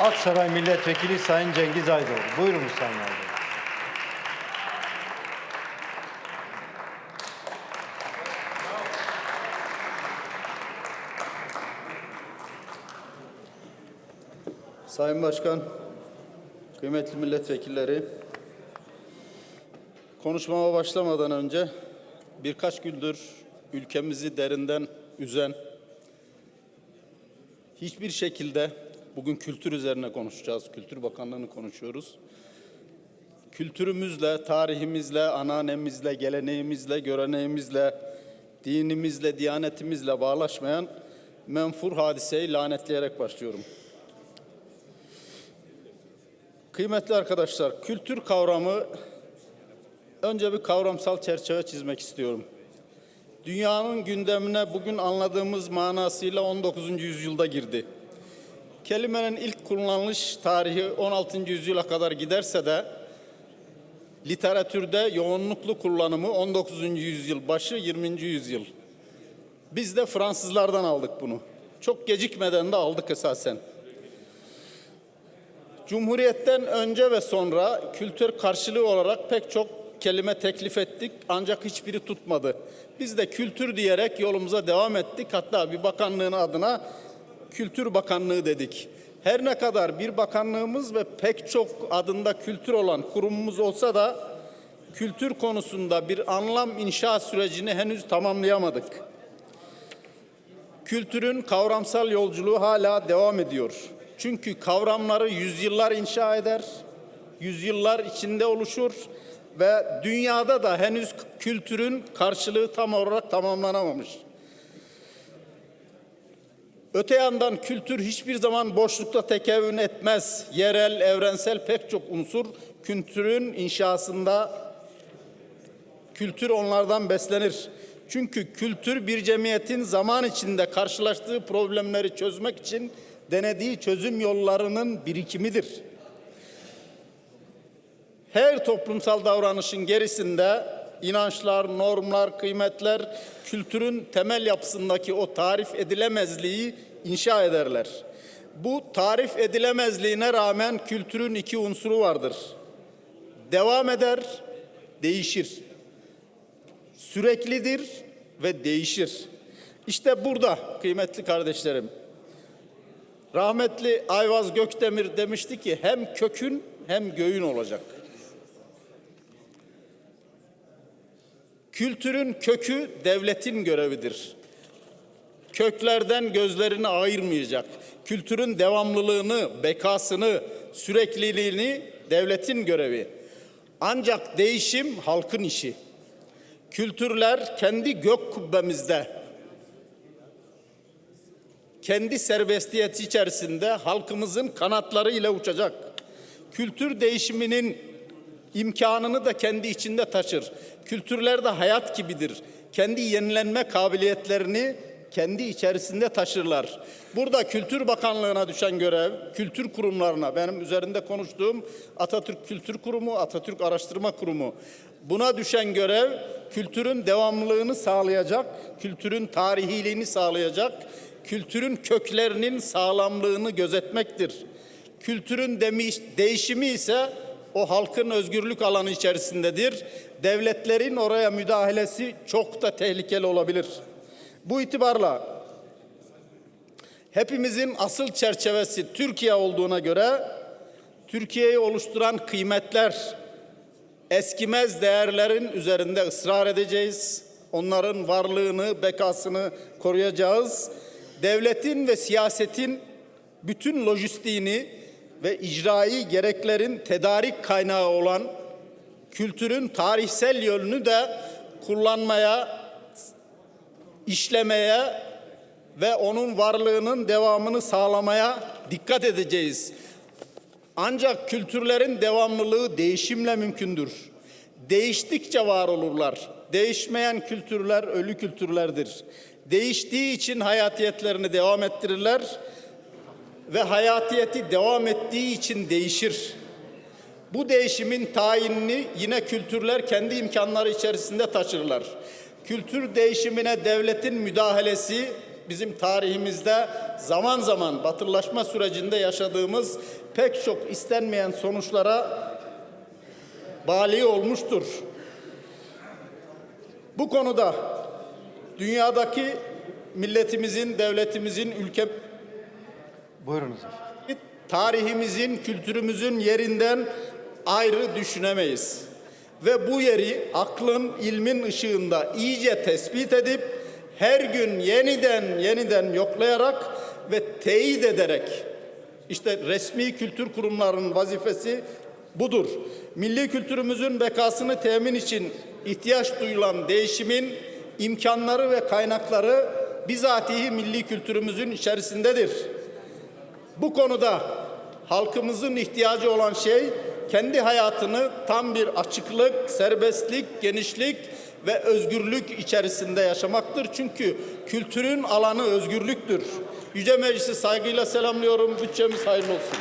Aksaray Milletvekili Sayın Cengiz Aydoğdu. Buyurunuz Sayın Aydoğdu. Sayın Başkan, kıymetli milletvekilleri, konuşmama başlamadan önce birkaç gündür ülkemizi derinden üzen, hiçbir şekilde bugün kültür üzerine konuşacağız, Kültür Bakanlığı'nı konuşuyoruz. Kültürümüzle, tarihimizle, ananemizle, geleneğimizle, göreneğimizle, dinimizle, diyanetimizle bağlaşmayan menfur hadiseyi lanetleyerek başlıyorum. Kıymetli arkadaşlar, kültür kavramı önce bir kavramsal çerçeve çizmek istiyorum. Dünyanın gündemine bugün anladığımız manasıyla 19. yüzyılda girdi. Kelimenin ilk kullanılış tarihi 16. yüzyıla kadar giderse de literatürde yoğunluklu kullanımı 19. yüzyıl başı 20. yüzyıl. Biz de Fransızlardan aldık bunu. Çok gecikmeden de aldık esasen. Cumhuriyetten önce ve sonra kültür karşılığı olarak pek çok kelime teklif ettik ancak hiçbiri tutmadı. Biz de kültür diyerek yolumuza devam ettik. Hatta bir bakanlığın adına Kültür Bakanlığı dedik. Her ne kadar bir bakanlığımız ve pek çok adında kültür olan kurumumuz olsa da kültür konusunda bir anlam inşa sürecini henüz tamamlayamadık. Kültürün kavramsal yolculuğu hala devam ediyor. Çünkü kavramları yüzyıllar inşa eder, yüzyıllar içinde oluşur ve dünyada da henüz kültürün karşılığı tam olarak tamamlanamamış. Öte yandan kültür hiçbir zaman boşlukta tekevün etmez. Yerel, evrensel pek çok unsur kültürün inşasında kültür onlardan beslenir. Çünkü kültür bir cemiyetin zaman içinde karşılaştığı problemleri çözmek için denediği çözüm yollarının birikimidir. Her toplumsal davranışın gerisinde inançlar, normlar, kıymetler kültürün temel yapısındaki o tarif edilemezliği inşa ederler. Bu tarif edilemezliğine rağmen kültürün iki unsuru vardır. Devam eder, değişir. Süreklidir ve değişir. İşte burada kıymetli kardeşlerim. Rahmetli Ayvaz Gökdemir demişti ki hem kökün hem göğün olacak. Kültürün kökü devletin görevidir. Köklerden gözlerini ayırmayacak. Kültürün devamlılığını, bekasını, sürekliliğini devletin görevi. Ancak değişim halkın işi. Kültürler kendi gök kubbemizde, kendi serbestiyeti içerisinde halkımızın kanatları ile uçacak. Kültür değişiminin imkanını da kendi içinde taşır. Kültürler de hayat gibidir. Kendi yenilenme kabiliyetlerini kendi içerisinde taşırlar. Burada Kültür Bakanlığı'na düşen görev, kültür kurumlarına, benim üzerinde konuştuğum Atatürk Kültür Kurumu, Atatürk Araştırma Kurumu. Buna düşen görev kültürün devamlılığını sağlayacak, kültürün tarihiliğini sağlayacak, kültürün köklerinin sağlamlığını gözetmektir. Kültürün demiş, değişimi ise o halkın özgürlük alanı içerisindedir. Devletlerin oraya müdahalesi çok da tehlikeli olabilir. Bu itibarla hepimizin asıl çerçevesi Türkiye olduğuna göre Türkiye'yi oluşturan kıymetler, eskimez değerlerin üzerinde ısrar edeceğiz. Onların varlığını, bekasını koruyacağız. Devletin ve siyasetin bütün lojistiğini ve icrai gereklerin tedarik kaynağı olan kültürün tarihsel yönünü de kullanmaya, işlemeye ve onun varlığının devamını sağlamaya dikkat edeceğiz. Ancak kültürlerin devamlılığı değişimle mümkündür. Değiştikçe var olurlar. Değişmeyen kültürler ölü kültürlerdir. Değiştiği için hayatiyetlerini devam ettirirler ve hayatiyeti devam ettiği için değişir. Bu değişimin tayinini yine kültürler kendi imkanları içerisinde taşırlar. Kültür değişimine devletin müdahalesi bizim tarihimizde zaman zaman batılılaşma sürecinde yaşadığımız pek çok istenmeyen sonuçlara bali olmuştur. Bu konuda dünyadaki milletimizin, devletimizin, ülke Buyurunuz tarihimizin, kültürümüzün yerinden ayrı düşünemeyiz. Ve bu yeri aklın, ilmin ışığında iyice tespit edip her gün yeniden yeniden yoklayarak ve teyit ederek işte resmi kültür kurumlarının vazifesi budur. Milli kültürümüzün bekasını temin için ihtiyaç duyulan değişimin imkanları ve kaynakları bizatihi milli kültürümüzün içerisindedir. Bu konuda halkımızın ihtiyacı olan şey kendi hayatını tam bir açıklık, serbestlik, genişlik ve özgürlük içerisinde yaşamaktır. Çünkü kültürün alanı özgürlüktür. Yüce Meclisi saygıyla selamlıyorum. Bütçemiz hayırlı olsun.